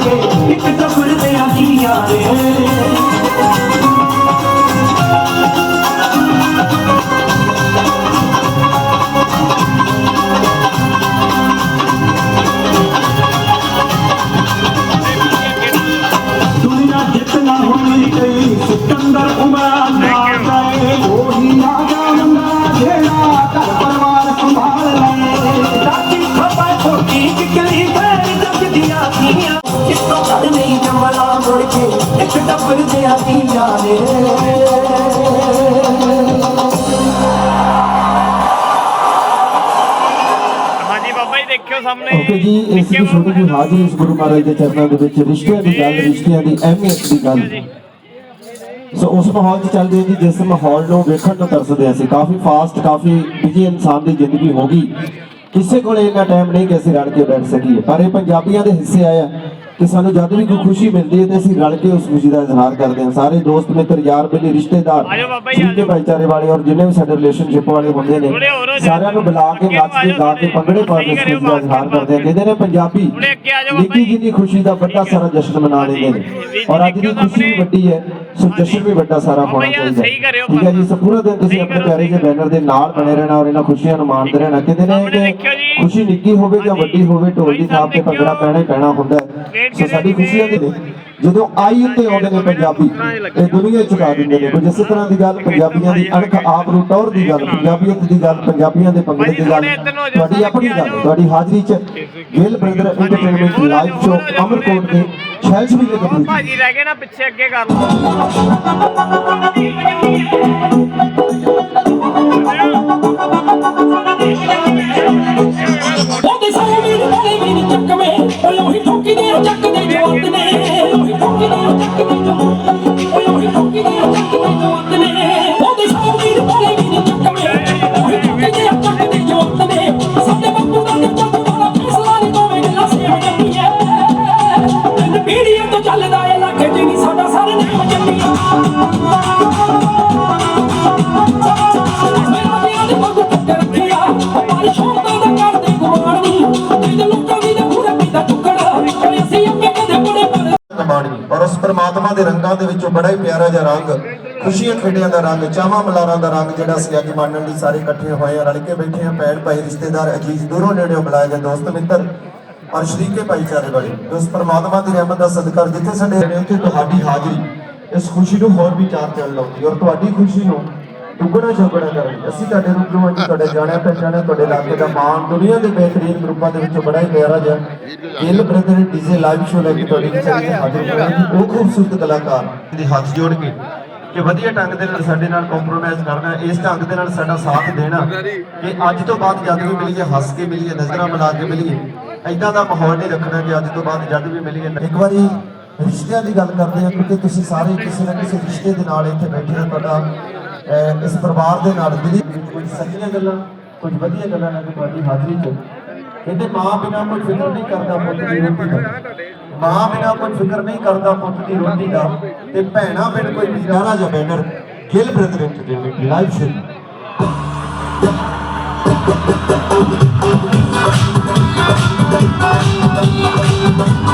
ਕੇ ਇੱਕ ਟੱਬਰ ਦੇ ਆਦੀ ਯਾਰੇ ਦੁਨੀਆ ਜਿੱਤਣਾ ਸਾਹਮਣੇ ਓਕੇ ਜੀ ਇਸ ਦੀ ਛੋਟੀ ਜਿਹੀ ਹਾਜ਼ਰੀ ਇਸ ਗੁਰੂ ਮਹਾਰਾਜ ਦੇ ਚਰਨਾਂ ਦੇ ਵਿੱਚ ਰਿਸ਼ਤਿਆਂ ਦੀ ਗੱਲ ਰਿਸ਼ਤਿਆਂ ਦੀ ਅਹਿਮੀਅਤ ਦੀ ਗੱਲ। ਸੋ ਉਸ ਮਾਹੌਲ 'ਚ ਚੱਲਦੇ ਜੀ ਜਿਸ ਮਾਹੌਲ ਨੂੰ ਵੇਖਣ ਨੂੰ ਤਰਸਦੇ ਅਸੀਂ। ਕਾਫੀ ਫਾਸਟ ਕਾਫੀ ਬਿਜ਼ੀ ਇਨਸਾਨ ਦੀ ਜ਼ਿੰਦਗੀ ਹੋ ਗਈ। ਕਿਸੇ ਕੋਲੇ ਇੰਨਾ ਟਾਈਮ ਨਹੀਂ ਕਿ ਅਸੀਂ ਰਲ ਕੇ ਬੈਠ ਸਕੀਏ। ਪਰ ਇਹ ਪੰਜਾਬੀਆਂ ਦੇ ਹਿੱਸੇ ਆਇਆ ਕਿ ਸਾਨੂੰ ਜਦ ਵੀ ਕੋਈ ਖੁਸ਼ੀ ਮਿਲਦੀ ਹੈ ਤੇ ਅਸੀਂ ਰਲ ਕੇ ਉਸ ਖੁਸ਼ੀ ਦਾ ਇਜ਼ਹਾਰ ਕਰਦੇ ਹਾਂ। ਸਾਰੇ ਦੋਸਤ ਮਿੱਤਰ ਯਾਰ ਬੇਲੀ ਰਿਸ਼ਤੇਦਾਰ ਜਿੰਨੇ ਭਾਈਚਾਰੇ ਵਾਲੇ ਔਰ ਜਿੰਨੇ ਵੀ ਸਾਡੇ ਰਿਲੇਸ਼ਨਸ਼ਿਪ ਵਾਲੇ ਹੁੰਦੇ ਨੇ ਹੋ। ਸਾਰਿਆਂ ਨੂੰ ਬੁਲਾ ਕੇ ਨੱਚ ਕੇ ਆਜੋ ਗਾ ਕੇ ਭੰਗੜੇ ਪਾ ਕੇ ਇਸ ਸਹੀ ਖੁਸ਼ੀ ਦਾ ਇਜ਼ਹਾਰ ਕਰਦੇ ਆ ਕਹਿੰਦੇ ਨੇ ਪੰਜਾਬੀ ਨਿੱਕੀ। ਜਿਹੀ ਖੁਸ਼ੀ ਦਾ ਵੱਡਾ ਸਾਰਾ ਜਸ਼ਨ ਮਨਾ ਲੈਂਦੇ ਨੇ। ਔਰ ਅੱਜ ਦੀ ਖੁਸ਼ੀ ਵੀ ਵੱਡੀ ਹੈ ਸੋ ਜਸ਼ਨ ਵੀ ਵੱਡਾ ਸਾਰਾ ਹੋਣਾ ਚਾਹੀਦਾ। ਠੀਕ ਹੈ ਜੀ ਸੋ ਪੂਰਾ ਦਿਨ ਤੁਸੀਂ ਆਪਣੇ ਪਿਆਰੇ ਜਿਹੇ ਬੈਨਰ ਦੇ ਨਾਲ ਬਣੇ ਰਹਿਣਾ ਔਰ ਇਹਨਾਂ ਖੁਸ਼ੀਆਂ ਨੂੰ ਮਾਣਦੇ ਰਹਿਣਾ। ਕਹਿੰਦੇ ਨੇ ਸਾਹਮਣੇ ਕਿ ਦੇਖਿਓ ਜੀ। ਖੁਸ਼ੀ ਨਿੱਕੀ ਹੋਵੇ ਜਾਂ ਵੱਡੀ ਹੋਵੇ ਢੋਲ ਦੀ ਥਾਪ ਤੇ ਭੰਗੜਾ ਪੈਣਾ ਹੀ ਪੈਣਾ ਹੁੰਦਾ ਸੋ ਸਾਡੀ ਖੁਸ਼ੀਆਂ ਦੇ ਨੇ ਜਦੋਂ ਆਈ ਉੱਤੇ ਆਉਂਦੇ ਨੇ ਪੰਜਾਬੀ ਇਹ ਦੁਨੀਆ ਚੁਕਾ ਦਿੰਦੇ ਨੇ। ਕੁਝ ਇਸੇ ਤਰ੍ਹਾਂ ਦੀ ਗੱਲ ਪੰਜਾਬੀਆਂ ਦੀ ਅਣਖ ਆਪ ਨੂੰ ਟੌਰ ਦੀ ਗੱਲ ਪੰਜਾਬੀਅਤ ਦੀ ਗੱਲ ਪੰਜਾਬੀਆਂ ਦੇ ਭੰਗੜੇ ਦੀ ਗੱਲ ਤੁਹਾਡੀ ਆਪਣੀ ਗੱਲ ਤੁਹਾਡੀ ਹਾਜ਼ਰੀ 'ਚ Gill brother entertainment live show Amarkot ਦੇ ਛੈਲਸ ਵੀ ਉਹ ਲੱਗਦੀ ਭਾਜੀ ਰਹਿ ਗਏ ਨਾ ਪਿੱਛੇ ਅੱਗੇ ਕਰ ਲਓ। ਔਰ ਉਸ ਪਰਮਾਤਮਾ ਦੇ ਰੰਗਾਂ ਦੇ ਵਿੱਚੋਂ ਬੜਾ ਹੀ ਪਿਆਰਾ ਜਿਹਾ ਰੰਗ, ਖੁਸ਼ੀਆਂ ਖੇੜਿਆਂ ਦਾ ਰੰਗ, ਚਾਵਾਂ ਮਲਾਰਾਂ ਦਾ ਰੰਗ ਜਿਹੜਾ ਅਸੀਂ ਅੱਜ ਮਾਨਣ ਲਈ ਸਾਰੇ ਇਕੱਠੇ ਹੋਏ ਆ ਰਲ ਕੇ ਬੈਠੇ ਆ ਭੈਣ ਭਾਈ, ਰਿਸ਼ਤੇਦਾਰ, ਅਜੀਜ਼, ਦੂਰੋਂ ਨੇੜਿਓਂ ਬੁਲਾਏ ਗਏ ਦੋਸਤ, ਮਿੱਤਰ ਔਰ ਸ਼ਰੀਕੇ ਭਾਈਚਾਰੇ ਵਾਲੇ। ਉਸ ਪਰਮਾਤਮਾ ਦੀ ਰਹਿਮਤ ਦਾ ਸਦਕਾ ਜਿੱਥੇ ਸਾਡੇ ਨੇ, ਉੱਥੇ ਤੁਹਾਡੀ ਹਾਜ਼ਰੀ। ਇਸ ਖੁਸ਼ੀ ਨੂੰ ਹੋਰ ਵੀ ਚਾਰ ਚੜ੍ਹ ਲਾਉਂਦੀ ਔਰ ਤੁਹਾਡੀ ਖੁਸ਼ੀ ਨੂੰ ਦੁੱਗਣਾ ਚੌਗਣਾ ਕਰਨ ਅਸੀਂ ਤੁਹਾਡੇ ਰੂਬਰੂ ਅੱਜ ਤੁਹਾਡੇ ਜਾਣਿਆ ਪਛਾਣਿਆ ਤੁਹਾਡੇ ਇਲਾਕੇ ਦਾ ਮਾਣ, ਦੁਨੀਆ ਦੇ ਬਿਹਤਰੀਨ ਗਰੁੱਪਾਂ ਦੇ ਵਿੱਚੋਂ ਬੜਾ ਹੀ ਪਿਆਰਾ ਜਿਹਾ Gill brother DJ live show ਲੈ ਕੇ ਤੁਹਾਡੀ ਵਿਚਾਰੀ ਤੇ ਹਾਜ਼ਰ ਹੋਇਆ। ਉਹ ਖੂਬਸੂਰਤ ਕਲਾਕਾਰ ਦੇ ਹੱਥ ਜੋੜ ਕੇ ਕਿ ਵਧੀਆ ਢੰਗ ਦੇ ਨਾਲ ਸਾਡੇ ਨਾਲ ਕੰਪਰੋਮਾਈਜ਼ ਕਰਨਾ, ਇਸ ਢੰਗ ਦੇ ਨਾਲ ਸਾਡਾ ਸਾਥ ਦੇਣਾ ਕਿ ਅੱਜ ਤੋਂ ਬਾਅਦ ਜਦ ਵੀ ਮਿਲੀਏ, ਹੱਸ ਕੇ ਮਿਲੀਏ, ਨਜ਼ਰਾਂ ਮਿਲਾ ਕੇ ਮਿਲੀਏ ਐਦਾਂ ਦਾ ਮਾਹੌਲ ਨਹੀਂ ਰੱਖਣਾ ਕਿ ਅੱਜ ਤੋਂ ਬਾਅਦ ਜਦ ਵੀ ਮਿਲੀਏ। ਇੱਕ ਵਾਰੀ ਰਿਸ਼ਤਿਆਂ ਦੀ ਗੱਲ ਕਰਦੇ ਹਾਂ, ਕਿਉਂਕਿ ਤੁਸੀਂ ਸਾਰੇ ਕਿਸੇ ਨਾ ਕਿਸੇ ਰਿਸ਼ਤੇ ਦੇ ਨਾਲ ਇੱਥੇ ਬੈਠੇ ਹੋ ਤੁਹਾਡਾ ਇਸ ਪਰਿਵਾਰ ਦੇ ਨਾਲ। ਦਿਲੀ ਕੁਝ ਸੱਚੀਆਂ ਗੱਲਾਂ, ਕੁਝ ਵਧੀਆ ਗੱਲਾਂ ਨਾਲ ਤੁਹਾਡੀ ਹਾਜ਼ਰੀ 'ਚ। ਕਹਿੰਦੇ ਮਾਂ ਬਿਨਾ ਕੋਈ ਫਿਕਰ ਨਹੀਂ ਕਰਦਾ ਪੁੱਤ ਦੀ ਰੋਟੀ ਦਾ। ਮਾਂ ਬਿਨਾ ਕੋਈ ਫਿਕਰ ਨਹੀਂ ਕਰਦਾ ਪੁੱਤ ਦੀ ਰੋਟੀ ਦਾ। ਤੇ ਭੈਣਾ ਬਿਨ ਕੋਈ ਪਿਆਰਾ ਜਿਹਾ banner Gill brother entertainment live show ਓਏ